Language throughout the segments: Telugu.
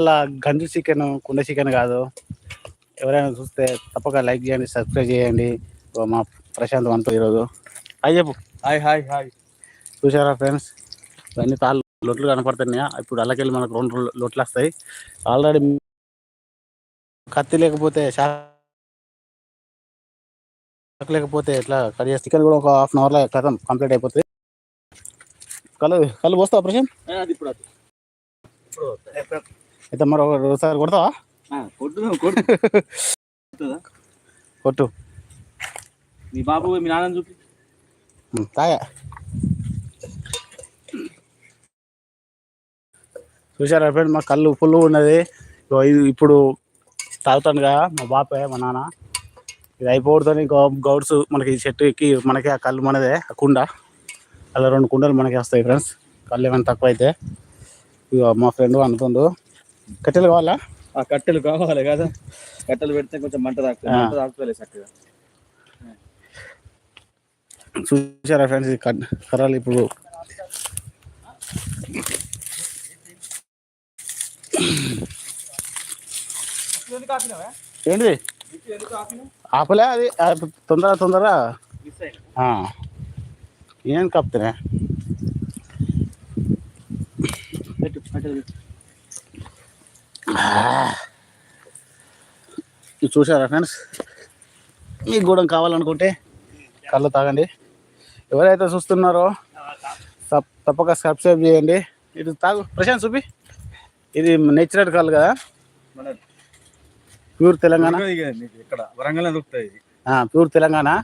అలా గంజు చికెన్ కుండ చికెన్ కాదు. ఎవరైనా చూస్తే తప్పక లైక్ చేయండి సబ్స్క్రైబ్ చేయండి. మా ప్రశాంత్ వంతో ఈరోజు. హాయ్ చెప్పు. Hi hi hi. చూసారా ఫ్రెండ్స్? ఇవన్నీ తాళ్ళు లొట్లు కనపడుతున్నాయా? ఇప్పుడు అలాకెళ్ళి మనకు రెండు లొట్లు వస్తాయి. ఆల్రెడీ కత్తి లేకపోతే షాక్ లేకపోతే ఎట్లా కట్ చేస్తే? చికెన్ కూడా ఒక హాఫ్ అన్ అవర్లో కథం కంప్లీట్ అయిపోతుంది. కళ్ళు కళ్ళు పోస్తావా ప్రశాంత్. ఇప్పుడు అయితే మరో ఒకసారి కొడతావా? కొట్టు మీ బాబు మీ నాన్న చూపి. తాగా చూసారా ఫ్రెండ్ మా కళ్ళు ఫుల్ ఉన్నది. ఇగో ఇది ఇప్పుడు తాగుతానుగా మా బాపే మా నాన్న. ఇది అయిపోవడంతో గౌ గౌడ్స్ మనకి ఈ చెట్టు ఎక్కి మనకి ఆ కళ్ళు మనదే ఆ కుండ. అలా రెండు కుండలు మనకి వస్తాయి ఫ్రెండ్స్. కళ్ళు ఏమైనా తక్కువ అయితే ఇగో మా ఫ్రెండ్ అనుకుండు కట్టెలు కావాలా? ఆ కట్టెలు కావాలి కదా. కట్టెలు పెడితే కొంచెం మంట తాకుతుంది ఆ. మంట తాకుతలే చక్కగా. చూసారా ఫ్రెండ్స్ కర్రలు ఇప్పుడు? ఏంటిది? ఆపలే అది తొందర తొందర. ఏం కప్తున్నా. ఇది చూసారా ఫ్రెండ్స్? మీకు కూడా కావాలనుకుంటే కళ్ళు తాగండి. ఎవరైతే చూస్తున్నారో తప్- తప్పక సబ్స్క్రైబ్ చేయండి. ఇది తాగు. ప్రశాంత్ చూపి. ఇది నేచురల్ కళ్ళు కదా? ప్యూర్ తెలంగాణ. ఇక్కడ వరంగల్ దొరుకుతాయి ప్యూర్ తెలంగాణ.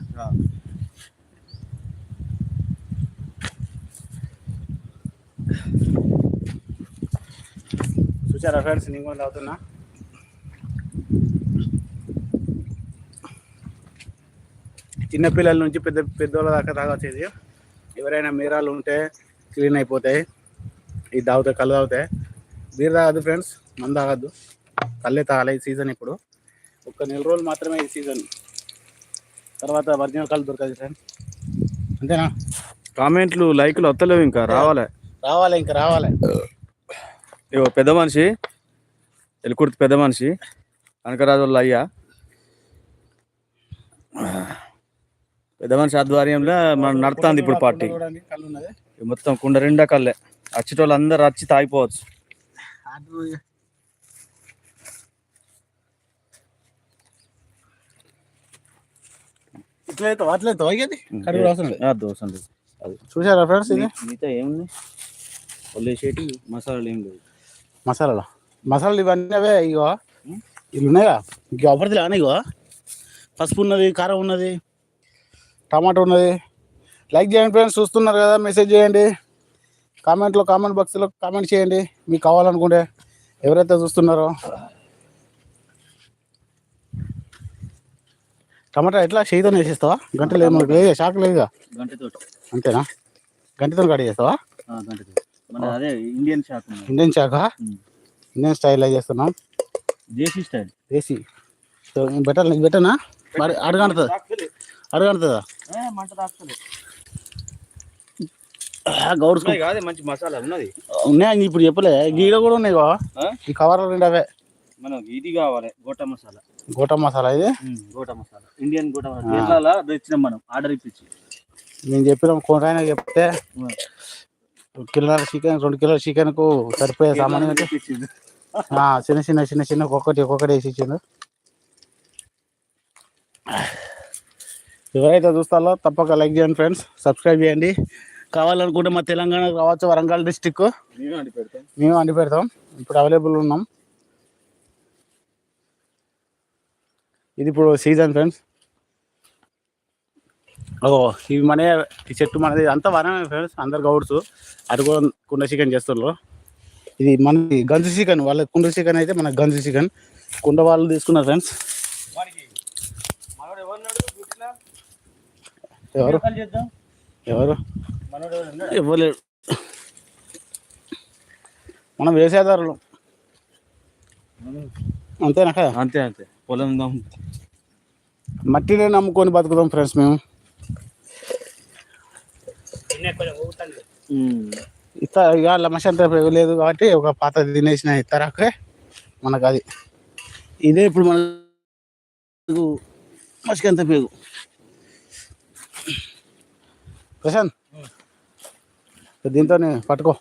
ఆ. చూసారా ఫ్రెండ్స్ నేను కూడా తాగుతున్నా. చిన్నపిల్లల నుంచి పెద్ద పెద్దోళ్ళ దాకా తాగొచ్చు ఇది ఎవరైనా మీరాలు ఉంటే క్లీన్ అయిపోతాయి. ఇది తాగుతాయి కళ్ళు తాగుతాయి. బీర్ తాగద్దు ఫ్రెండ్స్ మందు తాగద్దు. కళ్ళే తాగాలి ఈ సీజన్ ఇప్పుడు. ఒక్క నెల రోజులు మాత్రమే ఈ సీజన్. తర్వాత ఒరిజినల్ కళ్ళు దొరకదు ఫ్రెండ్స్ అంతేనా? కామెంట్లు లైక్లు వస్తలేవు ఇంకా రావాలి. రావాలి ఇంకా రావాలి. ఇగో పెద్ద మనిషి ఎలుకుర్తి పెద్ద మనిషి కనకరాజు వాళ్ళ అయ్యా. పెద్ద మనిషి ఆధ్వర్యంలో మనం నడుతుంది ఇప్పుడు పార్టీ. మొత్తం కుండ రెండా కళ్ళే. వచ్చేటోళ్ళు అందరు వచ్చి తాగిపోవచ్చు ఇట్లయితే అట్లయితే అయ్యేది చూసారా ఫ్రెండ్స్ ఇది? మిగతా ఏముంది? మసాలాలు ఏం లేదు మసాలాలు. మసాలాలు ఇవన్నీ అవే ఇగో. ఇవి ఉన్నాయా? ఇంక అప్పటిది కానీ ఇగో. పసుపు ఉన్నది కారం ఉన్నది టమాటో ఉన్నది. లైక్ చేయండి ఫ్రెండ్స్ చూస్తున్నారు కదా మెసేజ్ చేయండి. కామెంట్లో కామెంట్ బాక్స్లో కామెంట్ చేయండి. మీకు కావాలనుకుంటే ఎవరైతే చూస్తున్నారో. టమాటా ఎట్లా? చేయితో వేసేస్తావా గంట లేదు మనకు లేదు షాక్ లేదుగా. గంటతో అంతేనా? గంటతో కట్ చేస్తావా? అదే ఇండియన్ ఉన్నది. ఇండియన్ శాఖ. ఇండియన్ స్టైల్లో చేస్తున్నాం. Desi style desi so better బెటర్నా మరి అడగడుతుందా అడగడుతుందా మంట గౌడ్స్ కాదే మంచి మసాలా ఉన్నది. ఇప్పుడు చెప్పలే? గీడ కూడా ఉన్నాయి? ఈ కవర్లు రెండు అవే. మనకి ఇది కావాలి గోటా మసాలా. గోటా మసాలా ఇది? గోటా మసాలా. ఇండియన్ గోటా మసాలా. తెచ్చినాం మనం ఆర్డర్ ఇప్పించి. నేను చెప్పిన కొంటాయన చెప్తే కిలోల చికెన్ రెండు కిలోల చికెన్కు సరిపోయే సామాన్ చిన్న చిన్న చిన్న చిన్న ఒక్కొక్కటి ఒక్కొక్కటి వేసి ఇచ్చిండు. ఎవరైతే చూస్తారో తప్పక లైక్ చేయండి ఫ్రెండ్స్ సబ్స్క్రైబ్ చేయండి. కావాలనుకుంటే మా తెలంగాణకు రావచ్చు వరంగల్ డిస్టిక్. మేమే వండి పెడతాం. ఇప్పుడు అవైలబుల్ ఉన్నాం. ఇది ఇప్పుడు సీజన్ ఫ్రెండ్స్. ఓ ఇవి మన ఈ చెట్టు మనది అంతా వనమే ఫ్రెండ్స్ అందరు గౌడ్స్. అది కూడా కుండ చికెన్ చేస్తున్నారు ఇది మనది గంజు చికెన్ వాళ్ళ కుండ చికెన్ అయితే మన గంజు చికెన్. కుండ వాళ్ళు తీసుకున్నారు ఫ్రెండ్స్? ఎవరు ఎవరు? ఇవ్వలేడు మనం వేసేదారులు. అంతేనా? అంతే అంతే. పొలం మట్టినే నమ్ముకొని బతుకుతాం ఫ్రెండ్స్ మేము. ఇత ఇక లేదు కాబట్టి ఒక పాత తినేసిన ఇతరాకే మనకు అది ఇదే ఇప్పుడు మన మసికంత పేగు. ప్రశాంత్. దీంతో పట్టుకో.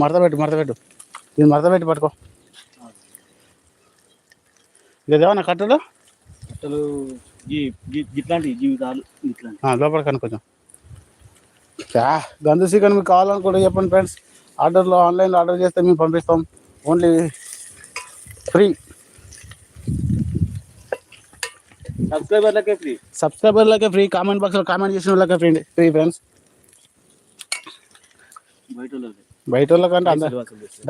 మడత పెట్టు మడత పెట్టు. దీన్ని మడత పెట్టి పట్టుకో. ఇదేమన్నా కట్టలు? అసలు ఇట్లాంటి జీవితాలు ఇట్లాంటి ఆ, లోపల కను కొంచెం చా గంధ చికెన్ మీకు కావాలనుకుంటే చెప్పండి ఫ్రెండ్స్. ఆర్డర్లో ఆన్లైన్లో ఆర్డర్ చేస్తే మేము పంపిస్తాం. Only free. సబ్స్క్రైబర్లకే ఫ్రీ. సబ్స్క్రైబర్లకే ఫ్రీ కామెంట్ బాక్స్లో కామెంట్ చేసిన వాళ్ళకే ఫ్రీ ఫ్రీ ఫ్రెండ్స్. బయట వాళ్ళకి. బయట వాళ్ళకంటే అందరు.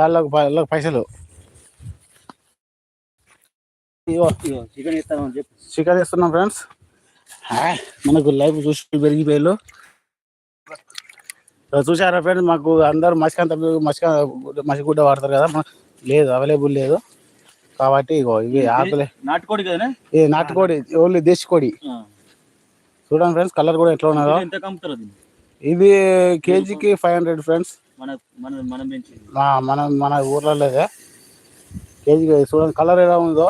దానిలో పైసలు. చికెన్ చెప్పి. చికెన్ ఇస్తున్నాం ఫ్రెండ్స్. మనకు లైవ్ చూసి పెరిగిపోయారు. చూసారా ఫ్రెండ్స్ మాకు అందరు మసికంత మసిక మసిగుడ్డ వాడతారు కదా లేదు అవైలబుల్ లేదు. కాబట్టి ఇగో ఇవి ఆకులే నాటుకోడి కదనే? ఇది నాటుకోడి ఓన్లీ దేశీ కోడి. చూడండి ఫ్రెండ్స్ కలర్ కూడా ఎట్లా ఉన్నదో. ఇది కేజీకి ఫైవ్ హండ్రెడ్ ఫ్రెండ్స్ మన మన ఊర్లలో కేజీకి చూడండి కలర్ ఎలా ఉందో.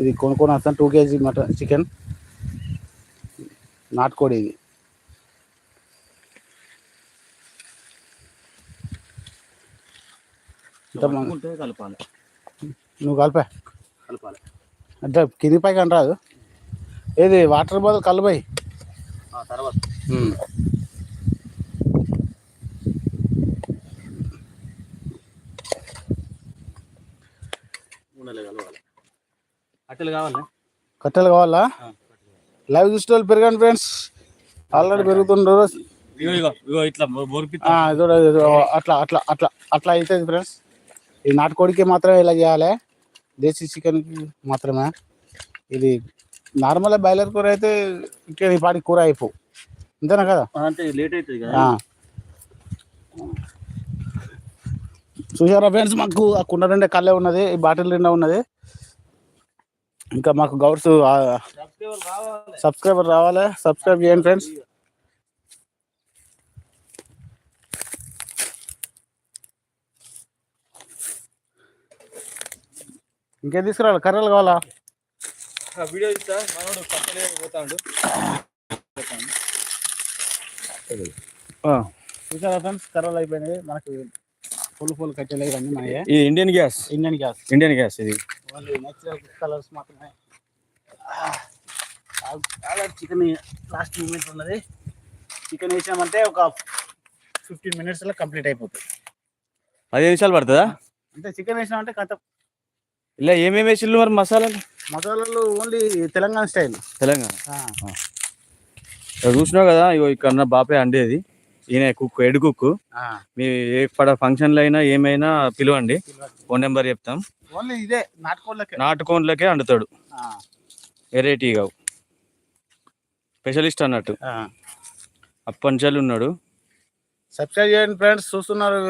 ఇది కొనుక్కొని వస్తాను టూ కేజీ మటన్ చికెన్ నాటుకోడి ఇది. కలపాలి. నువ్వు కలిపా. కలపాలి. అంటే కింది పైకి అని రాదు. ఏది వాటర్ బదులు కలుపాయి తర్వాత. కావాలి? కట్టెలు కావాలా? లైవ్ చూసే వాళ్ళు పెరగండి ఫ్రెండ్స్. ఆల్రెడీ పెరుగుతుండ్రు. అట్లా అట్లా అట్లా అట్లా అవుతుంది ఫ్రెండ్స్. ఈ నాటుకోడికి మాత్రమే ఇలా చేయాలి. దేశీ చికెన్కి మాత్రమే. ఇది నార్మల్ బాయిలర్ కూర అయితే ఇక్కడ ఈ పాటి కూర అయిపో. అంతేనా కదా? అంటే లేట్ అవుతుంది కదా. చూసారా ఫ్రెండ్స్ మాకు ఆ కుండ నిండా కళ్ళే ఉన్నది ఈ బాటిల్ నిండా ఉన్నది. ఇంకా మాకు గౌడ్స్ సబ్స్క్రైబర్ రావాలి. సబ్స్క్రైబ్ చేయండి ఫ్రెండ్స్. ఇంకేం తీసుకురావాలి? కర్రలు కావాలా? వీడియో ఇస్తా మనోడు పోతాడు. చూసారా ఫ్రెండ్స్? కర్రలు అయిపోయినాయి. మనకి ఫుల్ ఫుల్ కట్టెలు ఇవన్నీ మనయే ఇది Indian gas. Indian gas. Indian gas ఇది. ఓన్లీ నేచురల్ కలర్స్ మాత్రమే. ఆల్రెడీ చికెన్ లాస్ట్ మూమెంట్ ఉన్నది. చికెన్ వేసామంటే ఒక ఫిఫ్టీన్ మినిట్స్లో కంప్లీట్ అయిపోతుంది. పదిహేను నిమిషాలు పడుతుందా? అంటే చికెన్ వేసినామంటే కథ. ఇలా ఏమేమి వేసిల్లు మరి మసాలాలు? మసాలాలు ఓన్లీ తెలంగాణ స్టైల్ తెలంగాణ. ఇక్కడ చూసినావు కదా ఇగో ఇక్కడ బాపే అండేది. ఈయన కుక్ ఎడ్ కుక్ మీ ఏ పడ ఫంక్షన్లు అయినా ఏమైనా పిలవండి. ఫోన్ నెంబర్ చెప్తాం. ఓన్లీ ఇదే నాటుకోళ్ళకే నాటుకోన్లకే అండుతాడు. వెరైటీ కావు. స్పెషలిస్ట్ అన్నట్టు. అప్పంచాలు ఉన్నాడు. సబ్స్క్రైబ్ చేయండి ఫ్రెండ్స్ చూస్తున్నారు.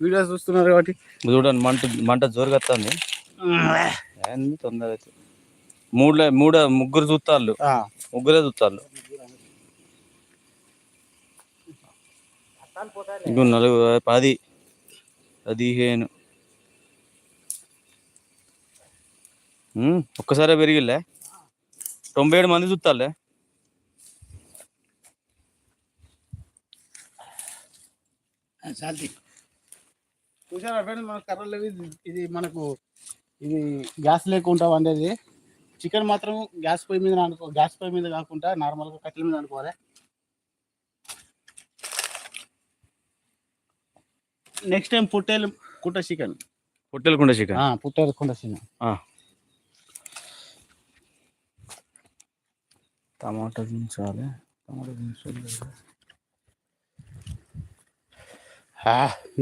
వీడియోస్ చూస్తున్నారు కాబట్టి. చూడండి మంట మంట జోరుగత్తాంది. ఏంది తొందర మూడు మూడు ముగ్గురు చూస్తాళ్ళు ఆ. ముగ్గురే చూస్తాళ్ళు ఇంకో నలుగు పది పదిహేను. ఒక్కసారే పెరిగిలే తొంభై ఏడు మంది చూస్తాలే చూసారా ఫ్రెండ్స్ మన కర్రలు ఇది మనకు ఇది గ్యాస్ లేకుండా వండేది. చికెన్ మాత్రం గ్యాస్ పొయ్యి మీద అనుకో గ్యాస్ పొయ్యి మీద కాకుండా నార్మల్గా కట్టెల మీద అనుకోవాలి నెక్స్ట్ టైం పుట్టేలు కుట్ట చికెన్. పొట్టెలకుండ చికెన్? పుట్టేలు కుంట చికెన్. టమాటా దించాలి. టమాటా దించాలి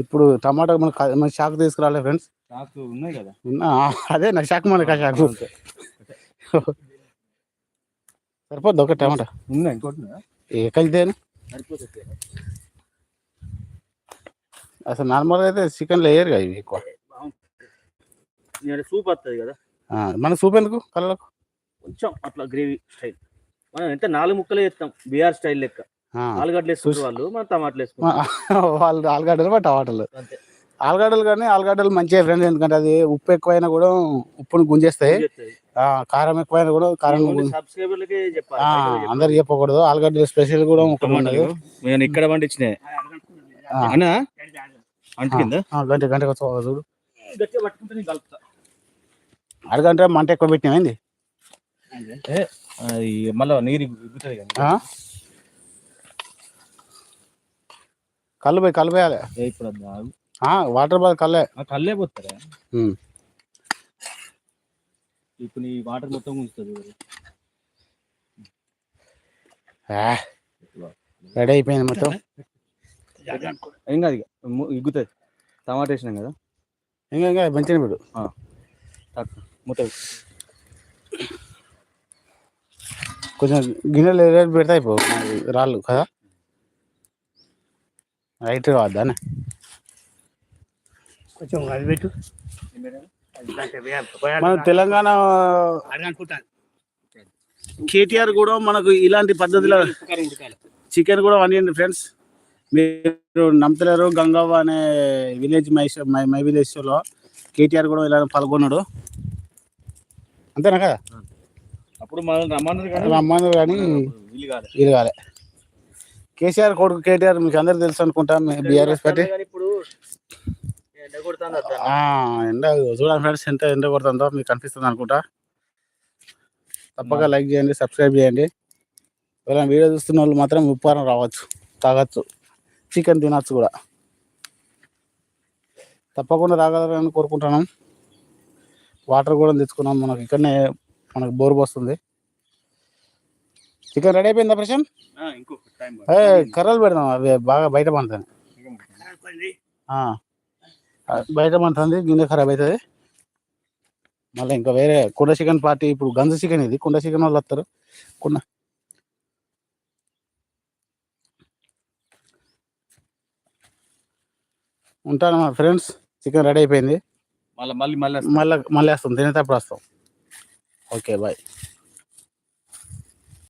ఇప్పుడు టమాటా మన మన షాక్ తీసుకురాలే ఫ్రెండ్స్ నాకు ఉన్నాయి కదా. అదే నా షాక్ మనకి షాక్ సరిపోద్ది ఒక టమాటా? ఉన్నాయి ఇంకోటి ఎక్కడితేనే సరిపోతుంది. అసలు నార్మల్గా అయితే చికెన్లో వేయరు కదా ఇవి ఎక్కువ. సూప్ వస్తుంది కదా. ఆ, మనకు సూప్ ఎందుకు కళ్ళకు? కొంచెం అట్లా గ్రేవీ స్టైల్. మనం ఎంత నాలుగు ముక్కలే చేస్తాం బీఆర్ స్టైల్ లెక్క. ఆ. ఆలుగడ్డలు వేసుకుంటారు వాళ్ళు మన టమాటాలు వేసుకుంటారు వాళ్ళు. ఆలుగడ్డలు బట్ టమాటాలు. ఆలుగడ్డలు కానీ ఆలుగడ్డలు మంచిగా ఫ్రెండ్స్ ఎందుకంటే అది ఉప్పు ఎక్కువైనా కూడా ఉప్పును గుంజేస్తాయి. ఆ, కారం ఎక్కువైనా కూడా కారం. అందరు చెప్పకూడదు. ఆలుగడ్డలు స్పెషల్ కూడా ఇక్కడ పండించినాయి ఆ. అన్నా? అంటుకుందా గంట గంట చూడు. గట్టిగా పట్టుకుంటే నేను కలుపుతా. అరగంట మంట ఎక్కువ పెట్టినామైంది మళ్ళీ నీరు ఇగ్గుతుంది కదా? కళ్ళు పోయి కళ్ళు పోయాలి. ఇప్పుడు వాటర్ బాల్ కళ్ళే. కళ్ళే పోతారా. ఇప్పుడు నీ వాటర్ మొత్తం ఉంచుతుంది ఆ, రెడీ అయిపోయింది మొత్తం. ఏం కాదు ఇగ్గుతుంది టమాటా వేసినాం కదా. ఇంకా ఇంకా మంచిగా తాకు. మొత్తం కొంచెం గిన్నెలు రేట్ పెడితే అయిపో. రాళ్ళు కదా. రైట్ కావద్దానే కొంచెం అది పెట్టు. మన తెలంగాణ కేటీఆర్ కూడా మనకు ఇలాంటి పద్ధతిలో చికెన్ కూడా వండింది ఫ్రెండ్స్ మీరు నమ్మతలేరు గంగవ్వ అనే విలేజ్ మై మై మై విలేజ్లో కేటీఆర్ కూడా ఇలా పాల్గొన్నాడు. అంతేనా కదా? అప్పుడు మనం రమ్మన్నారు కానీ ఇది కాలే. కేసీఆర్ కొడుకు కేటీఆర్ మీకు అందరు తెలుసు అనుకుంటా బీఆర్ఎస్ పార్టీ. ఎండ చూడండి ఫ్రెండ్స్ ఎంత ఎండ కొడుతుందో మీకు కనిపిస్తుంది అనుకుంటా. తప్పక లైక్ చేయండి సబ్స్క్రైబ్ చేయండి. ఎవరైనా వీడియో చూస్తున్న వాళ్ళు మాత్రం ఉప్పారం రావచ్చు తాగొచ్చు. చికెన్ తినచ్చు కూడా. తప్పకుండా రాగలరని కోరుకుంటున్నాం. వాటర్ కూడా తెచ్చుకున్నాం మనకి. ఇక్కడనే మనకు బోర్ వస్తుంది చికెన్ రెడీ అయిపోయిందా ప్రశాంత్? కర్రలు పెడదాం. అవి బాగా బయట పండుతుంది బయట పండుతుంది. గిన్నె ఖరాబ్ అవుతుంది. మళ్ళీ ఇంకా వేరే కుండ చికెన్ పార్టీ. ఇప్పుడు గంజ చికెన్ ఇది. కుండ చికెన్ వాళ్ళు వస్తారు. కుండ ఉంటాను మా ఫ్రెండ్స్. చికెన్ రెడీ అయిపోయింది. మళ్ళీ మళ్ళీ మళ్ళీ మళ్ళీ మళ్ళీ వస్తాం. తినేటప్పుడు వస్తాం. Okay bye.